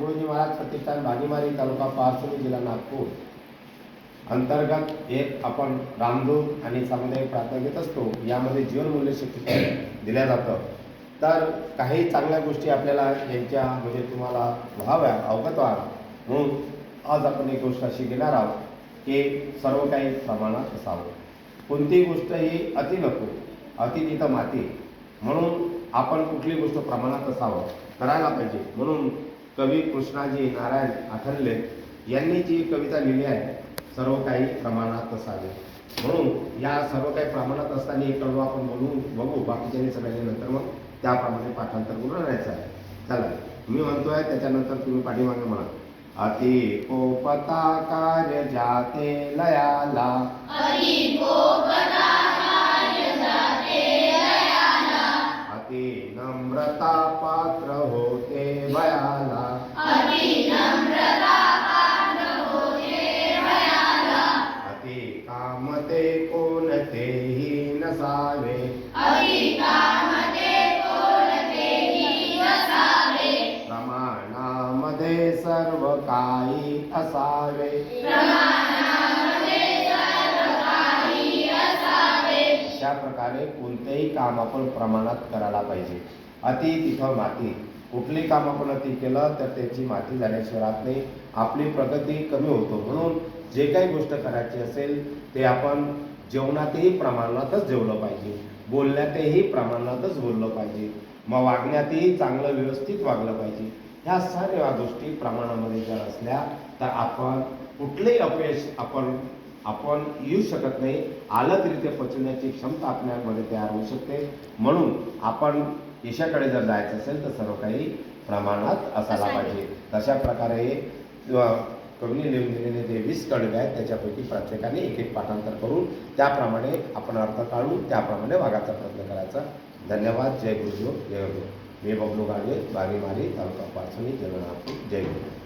तुकडोजी महाराज प्रतिष्ठान भागीमारी तालुका पारसोली जिल्हा नागपूर. अंतर्गत एक आपण रामदूत आणि सामुदायिक प्रार्थना घेत असतो. यामध्ये जीवनमूल्य शिक्षण दिल्या जातं. तर काही चांगल्या गोष्टी आपल्याला यांच्या म्हणजे तुम्हाला व्हाव्या अवगत व्हाव्या म्हणून आज आपण एक गोष्ट अशी घेणार आहोत की सर्व काही प्रमाणात असावं. कोणतीही गोष्ट ही अति नको अति तिथं माती. म्हणून आपण कुठली गोष्ट प्रमाणात असावं करायला पाहिजे. म्हणून कवी कृष्णाजी नारायण आठवले यांनी जी कविता लिहिली आहे सर्व काही प्रमाणात असावे. म्हणून या सर्व काही प्रमाणात असताना एक कडवं आपण बोलून बघू बाकीच्या सगळ्यांनी नंतर मग त्याप्रमाणे पाठांतर करून राहायचं आहे. चला मी म्हणतोय त्याच्यानंतर तुम्ही पाठीमागे म्हणा. अति कोपता कार्य जाते लयाला. अति नम्रता पात्र होते भयाला। अति कामते कोणतेही नसावे। प्रमाणामध्ये सर्व काही असावे अशा प्रकारे कोणतेही काम आपण प्रमाणात करायला पाहिजे. अति तिथं माती. कुठली काम आपण अति केलं तर त्याची माती झाल्याशिवाय राहत नाही. आपली प्रगती कमी होतो. म्हणून जे काही गोष्ट करायची असेल ते आपण जेवणातही प्रमाणातच जेवलं पाहिजे. बोलण्यातही प्रमाणातच बोललं पाहिजे. मग वागण्यातही चांगलं व्यवस्थित वागलं पाहिजे. ह्या सर्व गोष्टी प्रमाणामध्ये जर असल्या तर आपण कुठलेही अपयश आपण आपण येऊ शकत नाही. आलं तरी ते पचवण्याची क्षमता आपल्यामध्ये तयार होऊ शकते. म्हणून आपण यशाकडे जर जायचं असेल तर सर्व काही प्रमाणात असायला पाहिजे. तशा प्रकारे कवीने लिहून दिलेले जे वीस कडवे आहेत त्याच्यापैकी प्रत्येकाने एक एक पाठांतर करून त्याप्रमाणे आपण अर्थ काढून त्याप्रमाणे वागायचा प्रयत्न करायचा. धन्यवाद. जय गुरुदेव. जय गुरु. मी बबलू गाडगे बागेमारी तालुका पाचणी जगन्नाथपूर. जय गुरु.